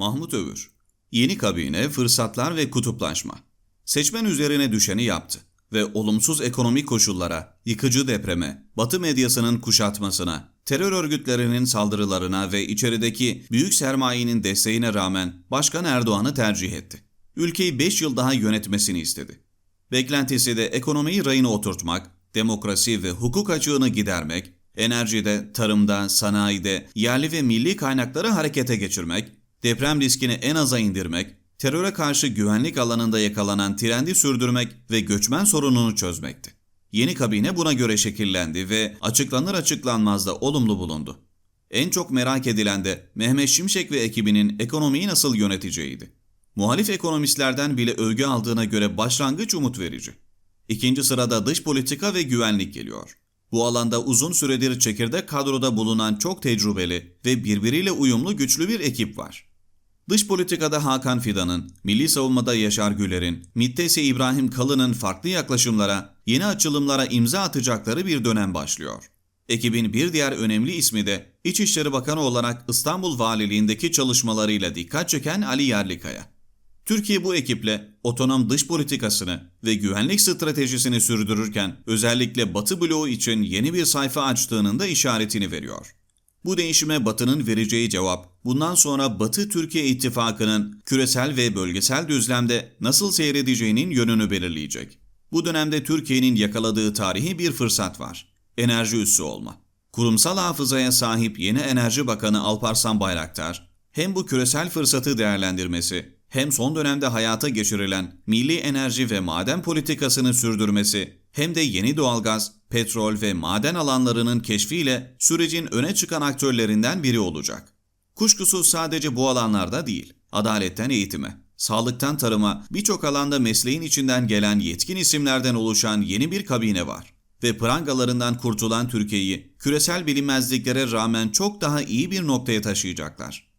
Mahmut Övür Yeni kabine, fırsatlar ve kutuplaşma. Seçmen üzerine düşeni yaptı ve olumsuz ekonomik koşullara, yıkıcı depreme, Batı medyasının kuşatmasına, terör örgütlerinin saldırılarına ve içerideki büyük sermayenin desteğine rağmen Başkan Erdoğan'ı tercih etti. Ülkeyi 5 yıl daha yönetmesini istedi. Beklentisi de ekonomiyi rayına oturtmak, demokrasi ve hukuk açığını gidermek, enerjide, tarımda, sanayide, yerli ve milli kaynakları harekete geçirmek, deprem riskini en aza indirmek, teröre karşı güvenlik alanında yakalanan trendi sürdürmek ve göçmen sorununu çözmekti. Yeni kabine buna göre şekillendi ve açıklanır açıklanmaz da olumlu bulundu. En çok merak edilen de Mehmet Şimşek ve ekibinin ekonomiyi nasıl yöneteceğiydi. Muhalif ekonomistlerden bile övgü aldığına göre başlangıç umut verici. İkinci sırada dış politika ve güvenlik geliyor. Bu alanda uzun süredir çekirdek kadroda bulunan çok tecrübeli ve birbiriyle uyumlu güçlü bir ekip var. Dış politikada Hakan Fidan'ın, milli savunmada Yaşar Güler'in, MİT'te ise İbrahim Kalın'ın farklı yaklaşımlara, yeni açılımlara imza atacakları bir dönem başlıyor. Ekibin bir diğer önemli ismi de İçişleri Bakanı olarak İstanbul Valiliğindeki çalışmalarıyla dikkat çeken Ali Yerlikaya. Türkiye bu ekiple otonom dış politikasını ve güvenlik stratejisini sürdürürken özellikle Batı bloğu için yeni bir sayfa açtığının da işaretini veriyor. Bu değişime Batı'nın vereceği cevap, bundan sonra Batı-Türkiye ittifakının küresel ve bölgesel düzlemde nasıl seyredeceğinin yönünü belirleyecek. Bu dönemde Türkiye'nin yakaladığı tarihi bir fırsat var. Enerji üssü olma. Kurumsal hafızaya sahip yeni Enerji Bakanı Alparslan Bayraktar, hem bu küresel fırsatı değerlendirmesi, hem son dönemde hayata geçirilen milli enerji ve maden politikasını sürdürmesi, hem de yeni doğalgaz, petrol ve maden alanlarının keşfiyle sürecin öne çıkan aktörlerinden biri olacak. Kuşkusuz sadece bu alanlarda değil, adaletten eğitime, sağlıktan tarıma birçok alanda mesleğin içinden gelen yetkin isimlerden oluşan yeni bir kabine var. Ve prangalarından kurtulan Türkiye'yi küresel bilinmezliklere rağmen çok daha iyi bir noktaya taşıyacaklar.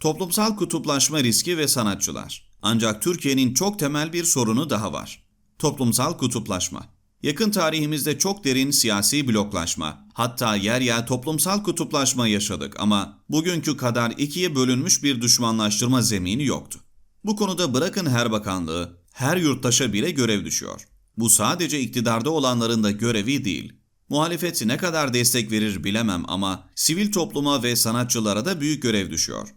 Toplumsal kutuplaşma riski ve sanatçılar. Ancak Türkiye'nin çok temel bir sorunu daha var. Toplumsal kutuplaşma. Yakın tarihimizde çok derin siyasi bloklaşma, hatta yer yer toplumsal kutuplaşma yaşadık ama bugünkü kadar ikiye bölünmüş bir düşmanlaştırma zemini yoktu. Bu konuda bırakın her bakanlığı, her yurttaşa bile görev düşüyor. Bu sadece iktidarda olanların da görevi değil. Muhalefet ne kadar destek verir bilemem ama sivil topluma ve sanatçılara da büyük görev düşüyor.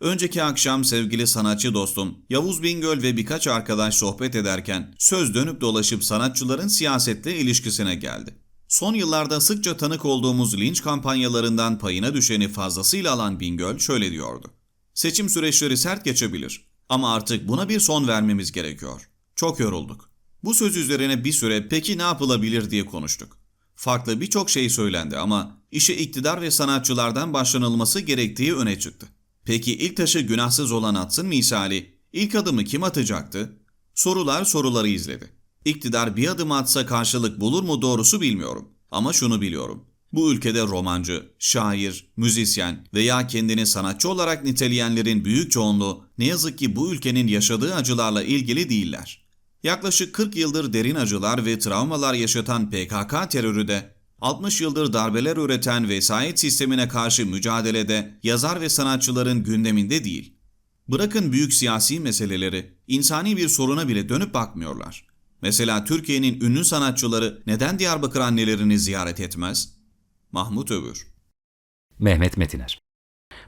Önceki akşam sevgili sanatçı dostum Yavuz Bingöl ve birkaç arkadaş sohbet ederken söz dönüp dolaşıp sanatçıların siyasetle ilişkisine geldi. Son yıllarda sıkça tanık olduğumuz linç kampanyalarından payına düşeni fazlasıyla alan Bingöl şöyle diyordu. Seçim süreçleri sert geçebilir ama artık buna bir son vermemiz gerekiyor. Çok yorulduk. Bu söz üzerine bir süre peki ne yapılabilir diye konuştuk. Farklı birçok şey söylendi ama işe iktidar ve sanatçılardan başlanılması gerektiği öne çıktı. Peki ilk taşı günahsız olan atsın misali, ilk adımı kim atacaktı? Sorular soruları izledi. İktidar bir adım atsa karşılık bulur mu doğrusu bilmiyorum. Ama şunu biliyorum. Bu ülkede romancı, şair, müzisyen veya kendini sanatçı olarak niteleyenlerin büyük çoğunluğu ne yazık ki bu ülkenin yaşadığı acılarla ilgili değiller. Yaklaşık 40 yıldır derin acılar ve travmalar yaşatan PKK terörü de 60 yıldır darbeler üreten vesayet sistemine karşı mücadelede yazar ve sanatçıların gündeminde değil. Bırakın büyük siyasi meseleleri, insani bir soruna bile dönüp bakmıyorlar. Mesela Türkiye'nin ünlü sanatçıları neden Diyarbakır annelerini ziyaret etmez? Mahmut Övür Mehmet Metiner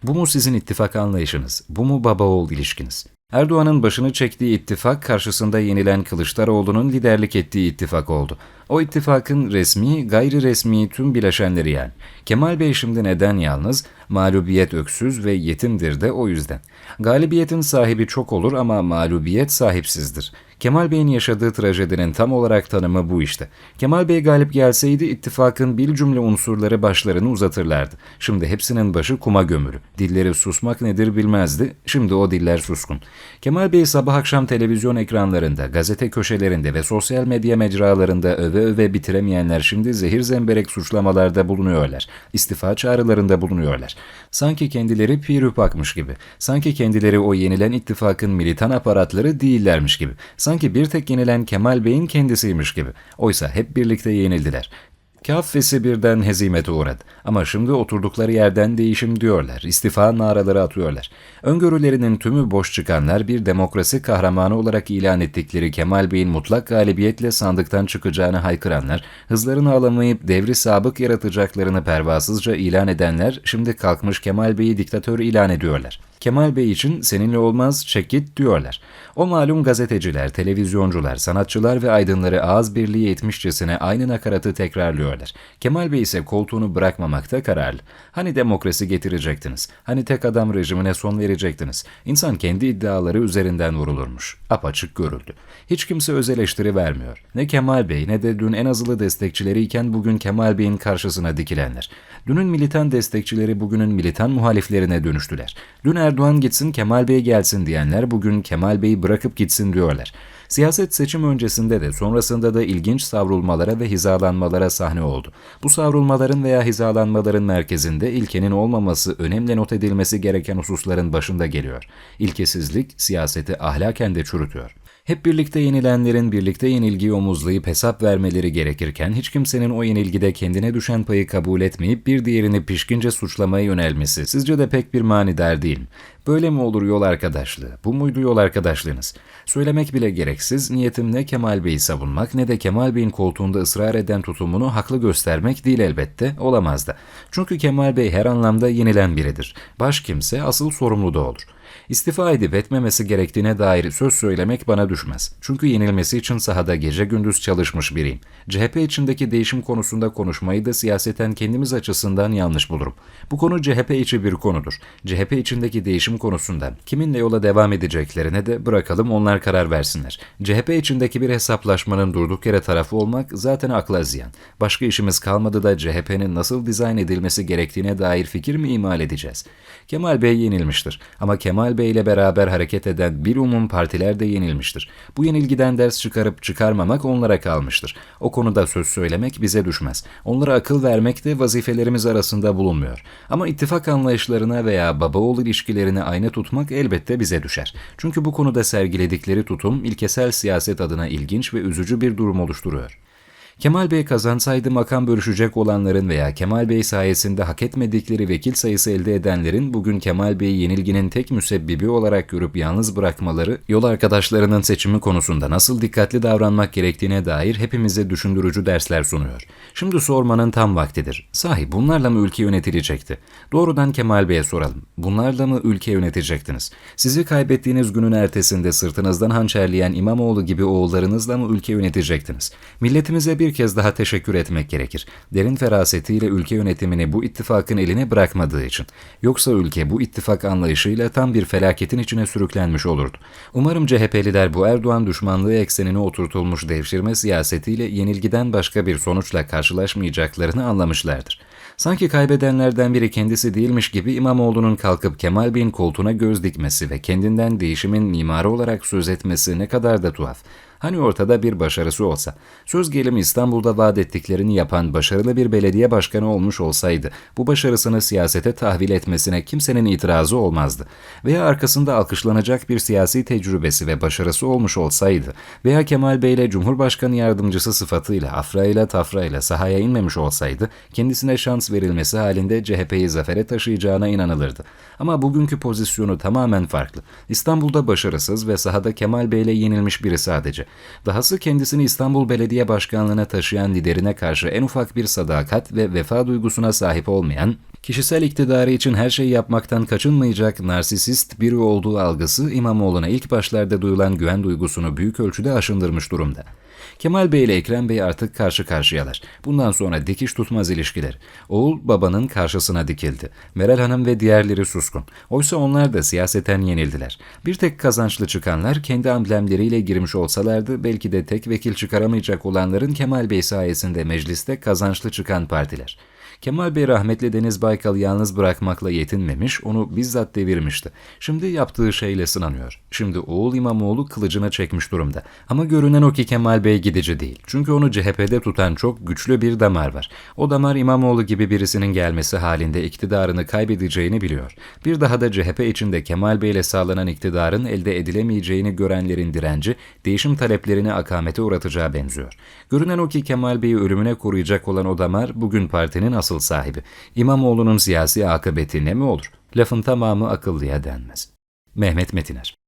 Bu mu sizin ittifak anlayışınız? Bu mu baba oğul ilişkiniz? Erdoğan'ın başını çektiği ittifak karşısında yenilen Kılıçdaroğlu'nun liderlik ettiği ittifak oldu. O ittifakın resmi, gayri resmi tüm bileşenleri yani. Kemal Bey şimdi neden yalnız? Mağlubiyet öksüz ve yetimdir de o yüzden. Galibiyetin sahibi çok olur ama mağlubiyet sahipsizdir. Kemal Bey'in yaşadığı trajedinin tam olarak tanımı bu işte. Kemal Bey galip gelseydi ittifakın bil cümle unsurları başlarını uzatırlardı. Şimdi hepsinin başı kuma gömülü. Dilleri susmak nedir bilmezdi. Şimdi o diller suskun. Kemal Bey sabah akşam televizyon ekranlarında, gazete köşelerinde ve sosyal medya mecralarında öve öve bitiremeyenler şimdi zehir zemberek suçlamalarda bulunuyorlar. İstifa çağrılarında bulunuyorlar. Sanki kendileri pirüpakmış gibi. Sanki kendileri o yenilen ittifakın militan aparatları değillermiş gibi. Sanki bir tek yenilen Kemal Bey'in kendisiymiş gibi. Oysa hep birlikte yenildiler. Kaffesi birden hezimete uğradı. Ama şimdi oturdukları yerden değişim diyorlar, istifa naraları atıyorlar. Öngörülerinin tümü boş çıkanlar bir demokrasi kahramanı olarak ilan ettikleri Kemal Bey'in mutlak galibiyetle sandıktan çıkacağını haykıranlar, hızlarını alamayıp devri sabık yaratacaklarını pervasızca ilan edenler şimdi kalkmış Kemal Bey'i diktatör ilan ediyorlar. Kemal Bey için seninle olmaz çek git diyorlar. O malum gazeteciler, televizyoncular, sanatçılar ve aydınları ağız birliği etmişçesine aynı nakaratı tekrarlıyorlar. Kemal Bey ise koltuğunu bırakmamakta kararlı. Hani demokrasi getirecektiniz? Hani tek adam rejimine son verecektiniz? İnsan kendi iddiaları üzerinden vurulurmuş. Apaçık görüldü. Hiç kimse öz eleştiri vermiyor. Ne Kemal Bey ne de dün en azılı destekçileriyken bugün Kemal Bey'in karşısına dikilenler. Dünün militan destekçileri bugünün militan muhaliflerine dönüştüler. Dün Erdoğan gitsin Kemal Bey gelsin diyenler bugün Kemal Bey'i bırakıp gitsin diyorlar. Siyaset seçim öncesinde de sonrasında da ilginç savrulmalara ve hizalanmalara sahne oldu. Bu savrulmaların veya hizalanmaların merkezinde ilkenin olmaması önemli not edilmesi gereken hususların başında geliyor. İlkesizlik siyaseti ahlaken de çürütüyor. Hep birlikte yenilenlerin birlikte yenilgiyi omuzlayıp hesap vermeleri gerekirken hiç kimsenin o yenilgide kendine düşen payı kabul etmeyip bir diğerini pişkince suçlamaya yönelmesi sizce de pek bir manidar değil? Böyle mi olur yol arkadaşlığı? Bu muydu yol arkadaşlığınız? Söylemek bile gereksiz, niyetim ne Kemal Bey'i savunmak ne de Kemal Bey'in koltuğunda ısrar eden tutumunu haklı göstermek değil elbette, olamaz da. Çünkü Kemal Bey her anlamda yenilen biridir. Baş kimse asıl sorumlu da olur. İstifa edip etmemesi gerektiğine dair söz söylemek bana düşmez. Çünkü yenilmesi için sahada gece gündüz çalışmış biriyim. CHP içindeki değişim konusunda konuşmayı da siyaseten kendimiz açısından yanlış bulurum. Bu konu CHP içi bir konudur. CHP içindeki değişim konusunda kiminle yola devam edeceklerine de bırakalım onlar karar versinler. CHP içindeki bir hesaplaşmanın durduk yere tarafı olmak zaten akla ziyan. Başka işimiz kalmadı da CHP'nin nasıl dizayn edilmesi gerektiğine dair fikir mi imal edeceğiz? Kemal Bey yenilmiştir. Ama Kemal Bey ile beraber hareket eden bir umum partiler de yenilmiştir. Bu yenilgiden ders çıkarıp çıkarmamak onlara kalmıştır. O konuda söz söylemek bize düşmez. Onlara akıl vermek de vazifelerimiz arasında bulunmuyor. Ama ittifak anlayışlarına veya baba-oğul ilişkilerini aynı tutmak elbette bize düşer. Çünkü bu konuda sergiledikleri tutum ilkesel siyaset adına ilginç ve üzücü bir durum oluşturuyor. Kemal Bey kazansaydı makam bölüşecek olanların veya Kemal Bey sayesinde hak etmedikleri vekil sayısı elde edenlerin bugün Kemal Bey'i yenilginin tek müsebbibi olarak görüp yalnız bırakmaları, yol arkadaşlarının seçimi konusunda nasıl dikkatli davranmak gerektiğine dair hepimize düşündürücü dersler sunuyor. Şimdi sormanın tam vaktidir. Sahi bunlarla mı ülke yönetilecekti? Doğrudan Kemal Bey'e soralım. Bunlarla mı ülke yönetecektiniz? Sizi kaybettiğiniz günün ertesinde sırtınızdan hançerleyen İmamoğlu gibi oğullarınızla mı ülke yönetecektiniz? Milletimize bir kez daha teşekkür etmek gerekir. Derin ferasetiyle ülke yönetimini bu ittifakın eline bırakmadığı için. Yoksa ülke bu ittifak anlayışıyla tam bir felaketin içine sürüklenmiş olurdu. Umarım CHP'liler bu Erdoğan düşmanlığı eksenine oturtulmuş devşirme siyasetiyle yenilgiden başka bir sonuçla karşılaşmayacaklarını anlamışlardır. Sanki kaybedenlerden biri kendisi değilmiş gibi İmamoğlu'nun kalkıp Kemal Bey'in koltuğuna göz dikmesi ve kendinden değişimin mimarı olarak söz etmesi ne kadar da tuhaf. Hani ortada bir başarısı olsa, söz gelimi İstanbul'da vaat ettiklerini yapan başarılı bir belediye başkanı olmuş olsaydı, bu başarısını siyasete tahvil etmesine kimsenin itirazı olmazdı. Veya arkasında alkışlanacak bir siyasi tecrübesi ve başarısı olmuş olsaydı, veya Kemal Bey ile Cumhurbaşkanı yardımcısı sıfatıyla afrayla tafrayla sahaya inmemiş olsaydı, kendisine şans verilmesi halinde CHP'yi zafere taşıyacağına inanılırdı. Ama bugünkü pozisyonu tamamen farklı. İstanbul'da başarısız ve sahada Kemal Bey ile yenilmiş biri sadece. Dahası kendisini İstanbul Belediye Başkanlığı'na taşıyan liderine karşı en ufak bir sadakat ve vefa duygusuna sahip olmayan, kişisel iktidarı için her şeyi yapmaktan kaçınmayacak narsisist biri olduğu algısı İmamoğlu'na ilk başlarda duyulan güven duygusunu büyük ölçüde aşındırmış durumda. Kemal Bey ile Ekrem Bey artık karşı karşıyalar. Bundan sonra dikiş tutmaz ilişkiler. Oğul babanın karşısına dikildi. Meral Hanım ve diğerleri suskun. Oysa onlar da siyaseten yenildiler. Bir tek kazançlı çıkanlar kendi amblemleriyle girmiş olsalardı belki de tek vekil çıkaramayacak olanların Kemal Bey sayesinde mecliste kazançlı çıkan partiler. Kemal Bey rahmetli Deniz Baykal yalnız bırakmakla yetinmemiş, onu bizzat devirmişti. Şimdi yaptığı şeyle sınanıyor. Şimdi oğul İmamoğlu kılıcına çekmiş durumda. Ama görünen o ki Kemal Bey gidici değil. Çünkü onu CHP'de tutan çok güçlü bir damar var. O damar İmamoğlu gibi birisinin gelmesi halinde iktidarını kaybedeceğini biliyor. Bir daha da CHP içinde Kemal Bey ile sağlanan iktidarın elde edilemeyeceğini görenlerin direnci, değişim taleplerini akamete uğratacağı benziyor. Görünen o ki Kemal Bey'i ölümüne koruyacak olan o damar bugün partinin asıl sahibi. İmamoğlu'nun siyasi akıbeti ne mi olur? Lafın tamamı akıllıya denmez. Mehmet Metiner